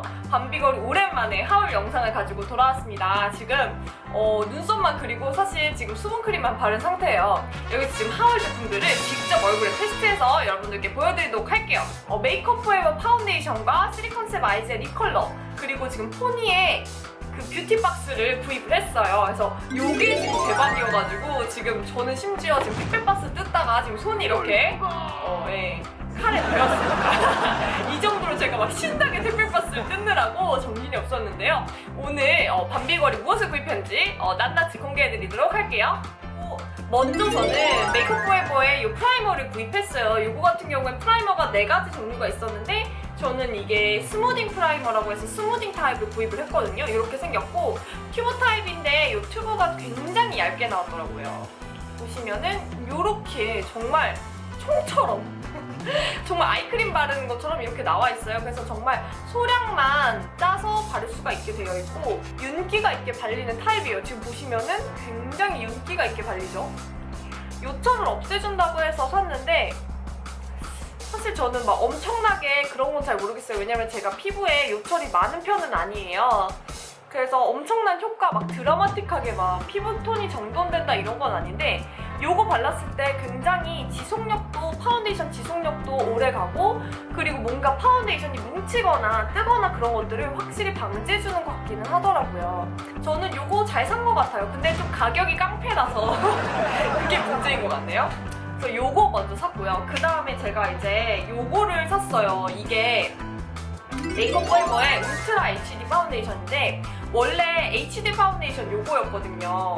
안녕하세요. 밤비걸이 오랜만에 하울 영상을 가지고 돌아왔습니다. 지금 어, 눈썹만 그리고 사실 지금 수분크림만 바른 상태예요. 여기 지금 하울 제품들을 직접 얼굴에 테스트해서 여러분들께 보여드리도록 할게요. 어, 메이크업 포에버 파운데이션과 시리컨셉 아이즈 리컬러 그리고 지금 포니에 그 뷰티 박스를 구입을 했어요. 그래서 요게 지금 대박이어가지고 지금 저는 심지어 지금 택배 박스 뜯다가 지금 손이 이렇게 어, 예. 칼에 들었습니다. 이 정도로 제가 막 신나게 택배 박스를 뜯느라고 정신이 없었는데요. 오늘 어, 밤비거리 무엇을 구입했는지 어, 낱낱이 공개해드리도록 할게요. 어, 먼저 저는 메이크업 포에버의 이 프라이머를 구입했어요. 이거 같은 경우엔 프라이머가 네 가지 종류가 있었는데 저는 이게 스무딩 프라이머라고 해서 스무딩 타입을 구입을 했거든요. 이렇게 생겼고 튜브 타입인데 이 튜브가 굉장히 얇게 나왔더라고요. 보시면은 이렇게 정말 총처럼 정말 아이크림 바르는 것처럼 이렇게 나와 있어요. 그래서 정말 소량만 짜서 바를 수가 있게 되어 있고 윤기가 있게 발리는 타입이에요. 지금 보시면은 굉장히 윤기가 있게 발리죠. 요철을 없애준다고 해서 샀는데 사실 저는 막 엄청나게 그런 건 잘 모르겠어요. 왜냐면 제가 피부에 요철이 많은 편은 아니에요. 그래서 엄청난 효과 막 드라마틱하게 막 피부톤이 정돈된다 이런 건 아닌데 요거 발랐을 때 굉장히 지속력도 파운데이션 지속력도 오래 가고 그리고 뭔가 파운데이션이 뭉치거나 뜨거나 그런 것들을 확실히 방지해주는 것 같기는 하더라고요. 저는 요거 잘 산 것 같아요. 근데 좀 가격이 깡패라서 그게 문제인 것 같네요. 그래서 요거 먼저 샀고요. 그 다음에 제가 이제 요거를 샀어요. 이게 메이크업 포에버의 울트라 HD 파운데이션인데 원래 HD 파운데이션 요거였거든요.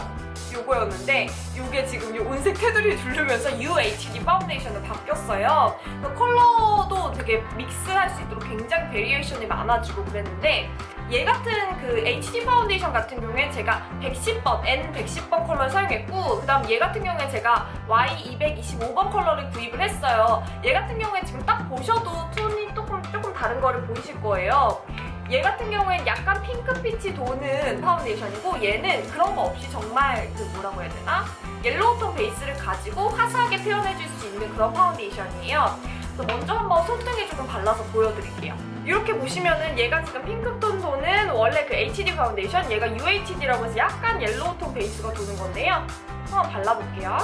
요거였는데 요게 지금 요 온색 테두리 두르면서 UHD 파운데이션으로 바뀌었어요. 컬러도 되게 믹스할 수 있도록 굉장히 베리에이션이 많아지고 그랬는데 얘 같은 그 HD 파운데이션 같은 경우에 제가 110번, N110번 컬러를 사용했고 그 다음 얘 같은 경우에 제가 Y225번 컬러를 구입을 했어요. 얘 같은 경우에 지금 딱 보셔도 톤이 조금, 조금 다른 거를 보이실 거예요. 얘 같은 경우엔 약간 핑크빛이 도는 파운데이션이고 얘는 그런 거 없이 정말 그 뭐라고 해야 되나? 옐로우톤 베이스를 가지고 화사하게 표현해줄 수 있는 그런 파운데이션이에요. 그래서 먼저 한번 손등에 조금 발라서 보여드릴게요. 이렇게 보시면은 얘가 지금 핑크톤 도는 원래 그 HD 파운데이션 얘가 UHD라고 해서 약간 옐로우톤 베이스가 도는 건데요. 한번 발라볼게요.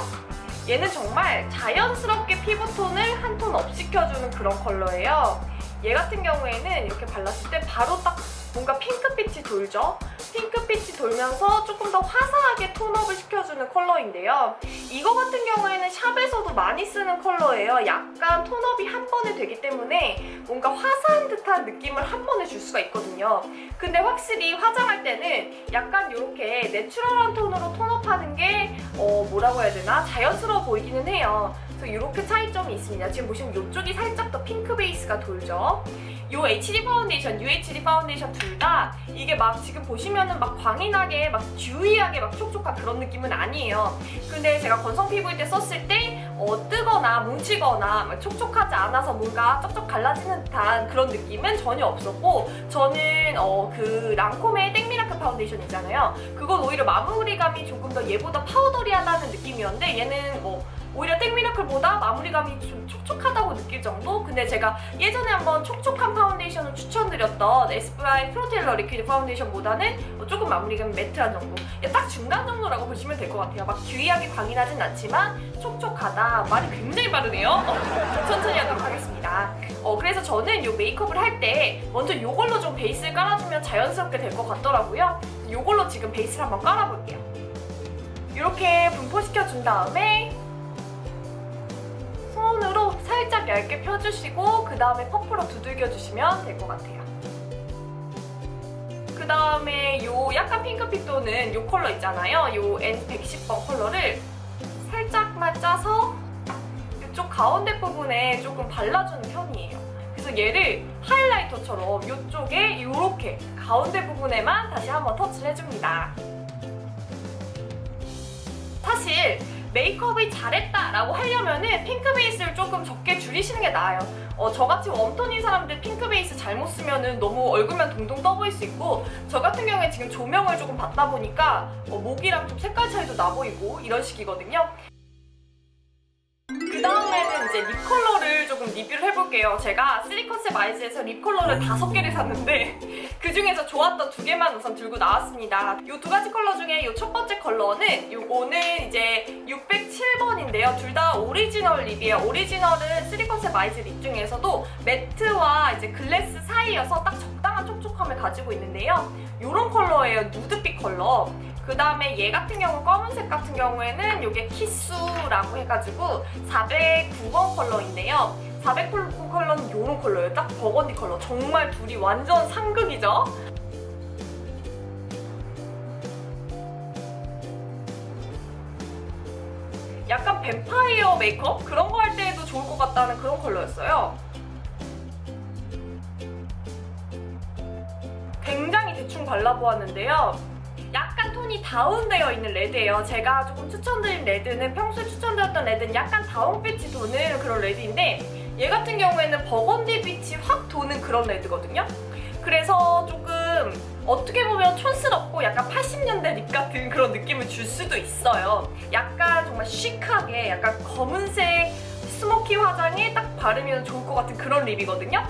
얘는 정말 자연스럽게 피부톤을 한 톤 업 시켜주는 그런 컬러예요. 얘 같은 경우에는 이렇게 발랐을 때 바로 딱 뭔가 핑크빛이 돌죠? 핑크빛이 돌면서 조금 더 화사하게 톤업을 시켜주는 컬러인데요. 이거 같은 경우에는 샵에서도 많이 쓰는 컬러예요. 약간 톤업이 한 번에 되기 때문에 뭔가 화사한 듯한 느낌을 한 번에 줄 수가 있거든요. 근데 확실히 화장할 때는 약간 이렇게 내추럴한 톤으로 톤업하는 게 어, 뭐라고 해야 되나? 자연스러워 보이기는 해요. 그래서 이렇게 차이점이 있습니다. 지금 보시면 이쪽이 살짝 더 핑크 베이스가 돌죠. 요 HD 파운데이션, UHD 파운데이션 둘 다 이게 막 지금 보시면은 막 광인하게 막 듀이하게 막 촉촉한 그런 느낌은 아니에요. 근데 제가 건성 피부일 때 썼을 때 어, 뜨거나 뭉치거나 막 촉촉하지 않아서 뭔가 쩍쩍 갈라지는 듯한 그런 느낌은 전혀 없었고 저는 어, 그 랑콤의 땡미라클 파운데이션 있잖아요. 그건 오히려 마무리감이 조금 더 얘보다 파우더리하다는 느낌이었는데 얘는 뭐 오히려 땡미라클보다 마무리감이 좀 촉촉하다고 느낄 정도? 근데 제가 예전에 한번 촉촉한 파운데이션을 추천드렸던 에스쁘아의 프로텔러 리퀴드 파운데이션보다는 조금 마무리감이 매트한 정도? 딱 중간 정도라고 보시면 될 것 같아요. 막 귀하게 광인하진 않지만 촉촉하다. 말이 굉장히 빠르네요. 어, 천천히 하도록 하겠습니다. 어, 그래서 저는 이 메이크업을 할 때 먼저 이걸로 좀 베이스를 깔아주면 자연스럽게 될 것 같더라고요. 이걸로 지금 베이스를 한번 깔아볼게요. 이렇게 분포시켜준 다음에 살짝 얇게 펴주시고 그 다음에 퍼프로 두들겨주시면 될 것 같아요. 그 다음에 요 약간 핑크빛 도는 요 컬러 있잖아요. 요 N110번 컬러를 살짝만 짜서 이쪽 가운데 부분에 조금 발라주는 편이에요. 그래서 얘를 하이라이터처럼 이쪽에 이렇게 가운데 부분에만 다시 한번 터치를 해줍니다. 사실 메이크업이 잘했다라고 하려면은 핑크 베이스를 조금 적게 줄이시는 게 나아요. 어, 저같이 웜톤인 사람들 핑크 베이스 잘못 쓰면은 너무 얼굴만 동동 떠 보일 수 있고 저 같은 경우에 지금 조명을 조금 받다 보니까 어, 목이랑 좀 색깔 차이도 나 보이고 이런 식이거든요. 그그 다음 에는 이제 립 컬러를 조금 리뷰를 해볼게요. 제가 쓰리컨셉 아이즈에서 립 컬러를 다섯 개를 샀는데 그 중에서 좋았던 두 개만 우선 들고 나왔습니다. 이 두 가지 컬러 중에 이 첫 번째 컬러는 요거는 이제 607번인데요. 둘 다 오리지널 립이에요. 오리지널은 쓰리컨셉 아이즈 립 중에서도 매트와 이제 글래스 사이여서 딱 적당한 촉촉함을 가지고 있는데요. 요런 컬러예요. 누드빛 컬러. 그 다음에 얘 같은 경우 검은색 같은 경우에는 이게 키수라고 해가지고 409번 컬러인데요. 409 컬러는 이런 컬러예요. 딱 버건디 컬러. 정말 둘이 완전 상극이죠? 약간 뱀파이어 메이크업? 그런 거 할 때도 좋을 것 같다는 그런 컬러였어요. 굉장히 대충 발라보았는데요. 약간 톤이 다운되어 있는 레드예요. 제가 조금 추천드린 레드는 평소에 추천드렸던 레드는 약간 다운빛이 도는 그런 레드인데 얘 같은 경우에는 버건디 빛이 확 도는 그런 레드거든요. 그래서 조금 어떻게 보면 촌스럽고 약간 80년대 립 같은 그런 느낌을 줄 수도 있어요. 약간 정말 시크하게 약간 검은색 스모키 화장에 딱 바르면 좋을 것 같은 그런 립이거든요.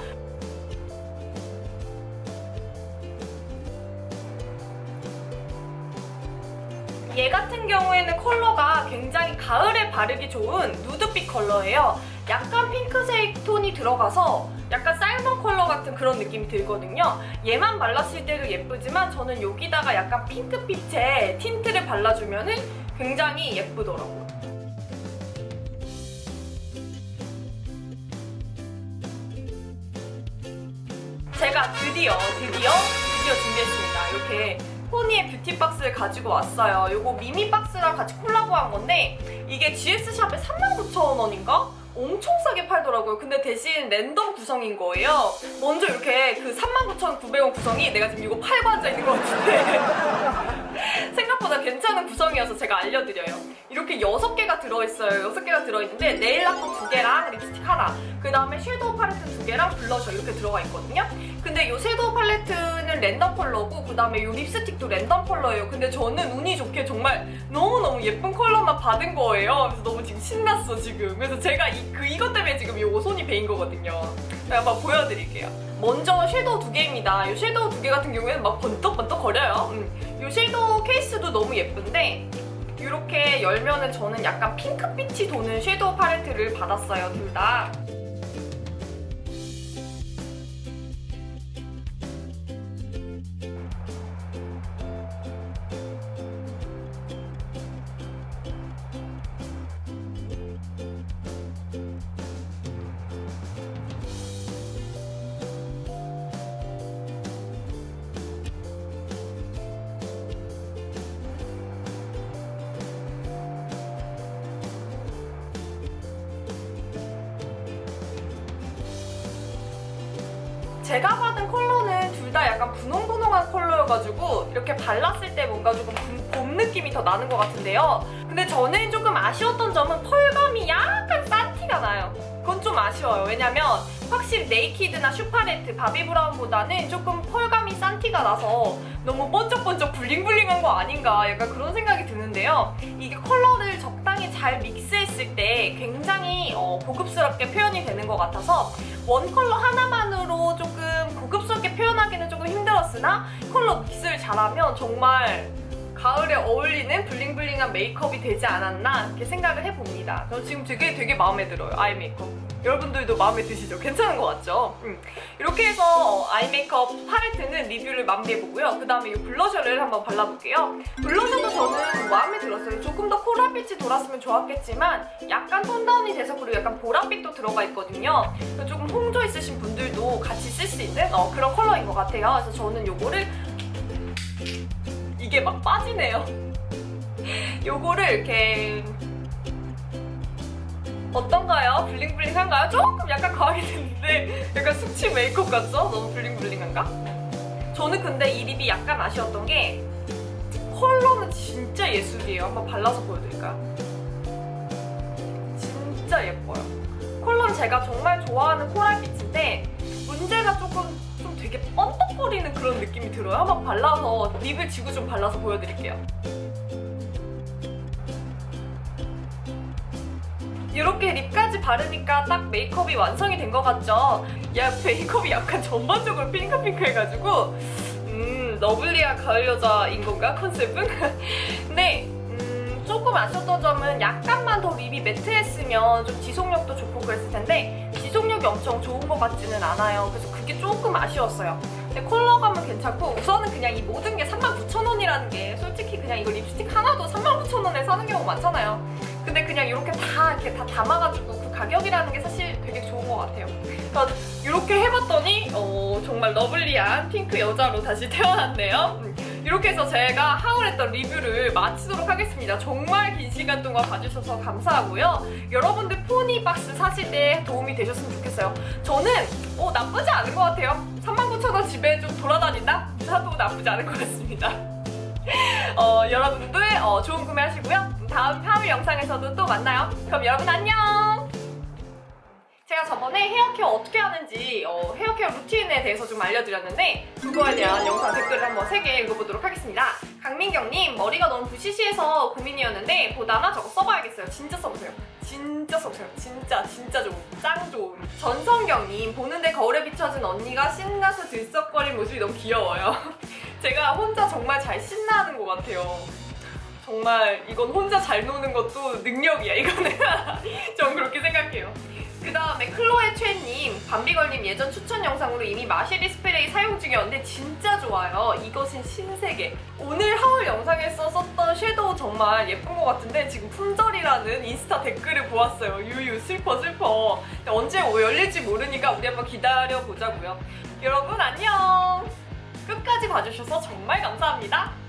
얘 같은 경우에는 컬러가 굉장히 가을에 바르기 좋은 누드빛 컬러예요. 약간 핑크색 톤이 들어가서 약간 쌀먼 컬러 같은 그런 느낌이 들거든요. 얘만 발랐을 때도 예쁘지만 저는 여기다가 약간 핑크빛의 틴트를 발라주면 굉장히 예쁘더라고요. 제가 드디어 드디어 드디어 준비했습니다. 이렇게 포니의 뷰티 박스를 가지고 왔어요. 이거 미미 박스랑 같이 콜라보한 건데 이게 GS샵에 39,000원인가? 엄청 싸게 팔더라고요. 근데 대신 랜덤 구성인 거예요. 먼저 이렇게 그 39,900원 구성이 내가 지금 이거 팔고 앉아 있는 것 같은데 괜찮은 구성이어서 제가 알려드려요. 이렇게 6개가 들어있어요. 6개가 들어있는데 네일 라커 2개랑 립스틱 하나 그 다음에 섀도우 팔레트 2개랑 블러셔 이렇게 들어가 있거든요. 근데 이 섀도우 팔레트는 랜덤 컬러고 그 다음에 이 립스틱도 랜덤 컬러예요. 근데 저는 운이 좋게 정말 너무너무 예쁜 컬러만 받은 거예요. 그래서 너무 지금 신났어 지금. 그래서 제가 이, 그 이것 때문에 지금 이 오손이 베인 거거든요. 제가 한번 보여드릴게요. 먼저 섀도우 두 개입니다. 이 섀도우 두 개 같은 경우에는 막 번떡번떡 거려요. 음. 이 섀도우 케이스도 너무 예쁜데 이렇게 열면은 저는 약간 핑크빛이 도는 섀도우 팔레트를 받았어요, 둘 다. 제가 받은 컬러는 둘 다 약간 분홍분홍한 컬러여가지고 이렇게 발랐을 때 뭔가 조금 봄, 봄 느낌이 더 나는 것 같은데요. 근데 저는 조금 아쉬웠던 점은 펄감이 약간 싼 티가 나요. 그건 좀 아쉬워요. 왜냐면 확실히 네이키드나 슈파레트, 바비브라운보다는 조금 펄감이 싼 티가 나서 너무 번쩍번쩍 블링블링한 거 아닌가 약간 그런 생각이 드는데요. 이게 컬러를 적당 히 잘 믹스했을 때 굉장히 어, 고급스럽게 표현이 되는 것 같아서 원 컬러 하나만으로 조금 고급스럽게 표현하기는 조금 힘들었으나 컬러 믹스를 잘하면 정말 가을에 어울리는 블링블링한 메이크업이 되지 않았나 이렇게 생각을 해봅니다. 저 지금 되게 되게 마음에 들어요 아이 메이크업. 여러분들도 마음에 드시죠? 괜찮은 것 같죠? 음. 이렇게 해서 아이 메이크업 팔레트는 리뷰를 마무리해보고요. 그 다음에 이 블러셔를 한번 발라볼게요. 블러셔도 저는 마음에 들었어요. 조금 더 코랄빛이 돌았으면 좋았겠지만 약간 톤다운이 돼서 그리고 약간 보랏빛도 들어가 있거든요. 그래서 조금 홍조 있으신 분들도 같이 쓸 수 있는 어, 그런 컬러인 것 같아요. 그래서 저는 요거를 이게 막 빠지네요. 요거를 이렇게 어떤가요? 블링블링한가요? 조금 약간 과하게 됐는데 약간 숙취 메이크업 같죠? 너무 블링블링한가? 저는 근데 이 립이 약간 아쉬웠던 게 컬러는 진짜 예술이에요. 한번 발라서 보여드릴까요? 진짜 예뻐요. 컬러는 제가 정말 좋아하는 코랄빛인데 문제가 조금 좀 되게 번떡거리는 그런 느낌이 들어요. 한번 발라서 립을 지고 좀 발라서 보여드릴게요. 이렇게 립까지 바르니까 딱 메이크업이 완성이 된 것 같죠? 야 메이크업이 약간 전반적으로 핑크핑크해가지고 음 러블리한 가을 여자인 건가 컨셉은? 근데 음, 조금 아쉬웠던 점은 약간만 더 립이 매트했으면 좀 지속력도 좋고 그랬을 텐데 지속력이 엄청 좋은 것 같지는 않아요. 그래서 그게 조금 아쉬웠어요. 근데 컬러감은 괜찮고 우선은 그냥 이 모든 게 39,000원이라는 게 솔직히 그냥 이거 립스틱 하나도 39,000원에 사는 경우 많잖아요. 근데 그냥 이렇게 다 이렇게 다 담아가지고 그 가격이라는 게 사실 되게 좋은 것 같아요. 이렇게 해봤더니 어, 정말 러블리한 핑크 여자로 다시 태어났네요. 음, 이렇게 해서 제가 하울했던 리뷰를 마치도록 하겠습니다. 정말 긴 시간 동안 봐주셔서 감사하고요. 여러분들 포니박스 사실 때 도움이 되셨으면 좋겠어요. 저는 어, 나쁘지 않은 것 같아요. 39,000원 집에 좀 돌아다닌다? 사도 나쁘지 않은 것 같습니다. 어, 여러분들 어, 좋은 구매하시고요. 다음 하울 영상에서도 또 만나요. 그럼 여러분 안녕! 제가 저번에 헤어케어 어떻게 하는지 어, 헤어케어 루틴에 대해서 좀 알려드렸는데 그거에 대한 영상 댓글을 한번 3개 읽어보도록 하겠습니다. 강민경님 머리가 너무 부시시해서 고민이었는데 보다나 저거 써봐야겠어요. 진짜 써보세요. 진짜 써보세요. 진짜 진짜 좋은 짱 좋은 전성경님 보는데 거울에 비춰진 언니가 신나서 들썩거린 모습이 너무 귀여워요. 제가 혼자 정말 잘 신나는 것 같아요. 정말 이건 혼자 잘 노는 것도 능력이야 이거는 전 그렇게 생각해요. 그 다음에 클로에 최님, 밤비걸님 예전 추천 영상으로 이미 마쉐리 스프레이 사용 중이었는데 진짜 좋아요. 이것은 신세계. 오늘 하울 영상에서 썼던 섀도우 정말 예쁜 것 같은데 지금 품절이라는 인스타 댓글을 보았어요. 유유 슬퍼 슬퍼. 언제 열릴지 모르니까 우리 한번 기다려 보자고요. 여러분 안녕. 끝까지 봐주셔서 정말 감사합니다.